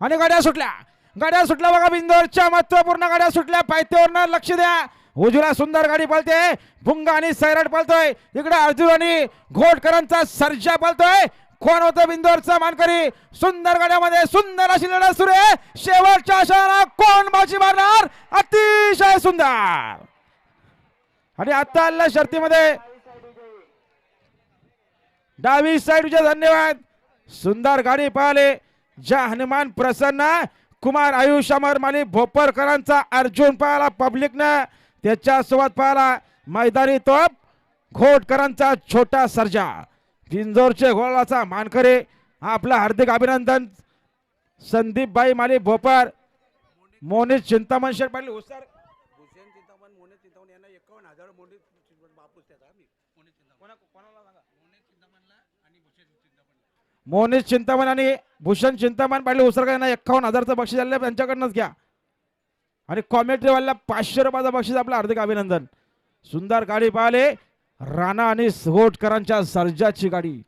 आणि गाड्या सुटल्या. गाड्या सुटल्या बघा बिंदोरच्या महत्त्वपूर्ण गाड्या सुटल्या. पायथ्यावरनं लक्ष द्या. उजव्या सुंदर गाडी पळते. भुंगा आणि सैराट पळतोय. इकडे अर्जुन आणि घोटकरांचा सर्जा पळतोय. कोण होतं बिंदोरचा मानकरी? सुंदर गाड्यामध्ये सुंदर अशी लढत सुरू आहे. शेवटच्या शहरा कोण बाजी मारणार? अतिशय सुंदर. आणि आता आलेल्या शर्तीमध्ये डावी साईड धन्यवाद. सुंदर गाडी पाहिले ज्या हनुमान प्रसन्न कुमार आयुष अमर माली भोपरकरांचा अर्जुन पाहिला पब्लिकनं त्याच्यासोबत पाहिला मैदानी तोप घोटकरांचा छोटा सर्जा. बिंजोरचे घोळाचा मानकरे आपलं हार्दिक अभिनंदन. संदीपबाई माली भोपर मोनिश चिंतामण शेठ पाटील हुसार मोनिश चिंतामण आणि भूषण चिंतामान पाटील उसरकर यांना एक्कावन्न हजारचं बक्षीस आलेलं त्यांच्याकडनंच घ्या. आणि कॉमेंट्रीवाल्याला पाचशे रुपयाचं बक्षीस आपलं हार्दिक अभिनंदन. सुंदर गाडी पाहिले राणा आणि सगोटकरांच्या सर्जाची गाडी.